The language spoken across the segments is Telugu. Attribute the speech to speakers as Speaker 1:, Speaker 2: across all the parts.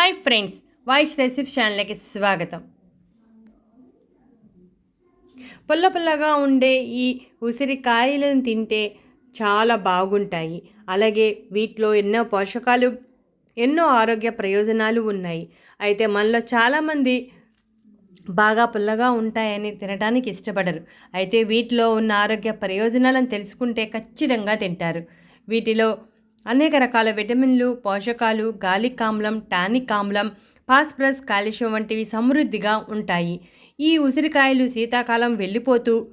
Speaker 1: హాయ్ ఫ్రెండ్స్ వాయిస్ రెసిప్ ఛానల్కి స్వాగతం. పుల్ల పుల్లగా ఉండే ఈ ఉసిరికాయలను తింటే చాలా బాగుంటాయి. అలాగే వీటిలో ఎన్నో పోషకాలు ఎన్నో ఆరోగ్య ప్రయోజనాలు ఉన్నాయి. అయితే మనలో చాలామంది బాగా పుల్లగా ఉంటాయని తినడానికి ఇష్టపడరు. అయితే వీటిలో ఉన్న ఆరోగ్య ప్రయోజనాలను తెలుసుకుంటే ఖచ్చితంగా తింటారు. వీటిలో అనేక రకాల విటమిన్లు పోషకాలు గాలిక్ ఆమ్లం టానిక్ ఆమ్లం ఫాస్ఫరస్ కాల్షియం వంటివి సమృద్ధిగా ఉంటాయి. ఈ ఉసిరికాయలు శీతాకాలం వెళ్ళిపోతూ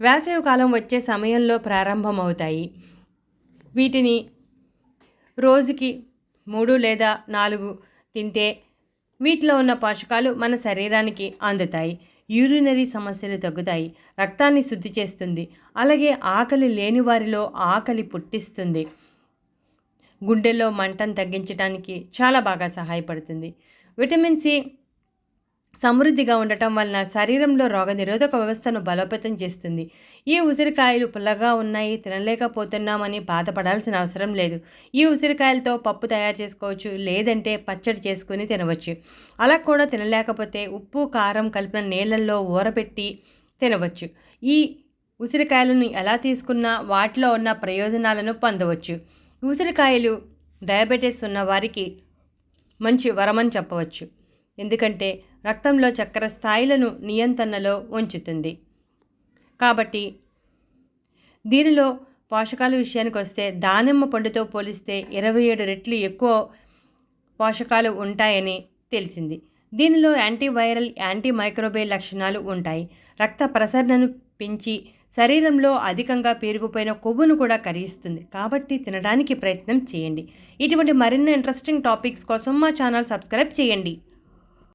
Speaker 1: వేసవి కాలం వచ్చే సమయంలో ప్రారంభమవుతాయి. వీటిని రోజుకి మూడు లేదా నాలుగు తింటే వీటిలో ఉన్న పోషకాలు మన శరీరానికి అందుతాయి. యూరినరీ సమస్యలు తగ్గుతాయి. రక్తాన్ని శుద్ధి చేస్తుంది. అలాగే ఆకలి లేని వారిలో ఆకలి పుట్టిస్తుంది. గుండెల్లో మంటను తగ్గించడానికి చాలా బాగా సహాయపడుతుంది. విటమిన్ సి సమృద్ధిగా ఉండటం వలన శరీరంలో రోగనిరోధక వ్యవస్థను బలోపేతం చేస్తుంది. ఈ ఉసిరికాయలు పుల్లగా ఉన్నాయి తినలేకపోతున్నామని బాధపడాల్సిన అవసరం లేదు. ఈ ఉసిరికాయలతో పప్పు తయారు చేసుకోవచ్చు లేదంటే పచ్చడి చేసుకుని తినవచ్చు. అలా కూడా తినలేకపోతే ఉప్పు కారం కలిపిన నీళ్ళల్లో ఊరబెట్టి తినవచ్చు. ఈ ఉసిరికాయలను ఎలా తీసుకున్నా వాటిలో ఉన్న ప్రయోజనాలను పొందవచ్చు. ఉసిరికాయలు డయాబెటీస్ ఉన్న వారికి మంచి వరమని చెప్పవచ్చు. ఎందుకంటే రక్తంలో చక్కెర స్థాయిలను నియంత్రణలో ఉంచుతుంది. కాబట్టి దీనిలో పోషకాల విషయానికి వస్తే దానిమ్మ పండుతో పోలిస్తే ఇరవై ఏడు రెట్లు ఎక్కువ పోషకాలు ఉంటాయని తెలిసింది. దీనిలో యాంటీవైరల్ యాంటీ మైక్రోబే లక్షణాలు ఉంటాయి. రక్త ప్రసరణను పెంచి శరీరంలో అధికంగా పేరుకుపోయిన కొవ్వును కూడా కరిగిస్తుంది. కాబట్టి తినడానికి ప్రయత్నం చేయండి. ఇటువంటి మరిన్ని ఇంట్రెస్టింగ్ టాపిక్స్ కోసం మా ఛానల్ సబ్స్క్రైబ్ చేయండి.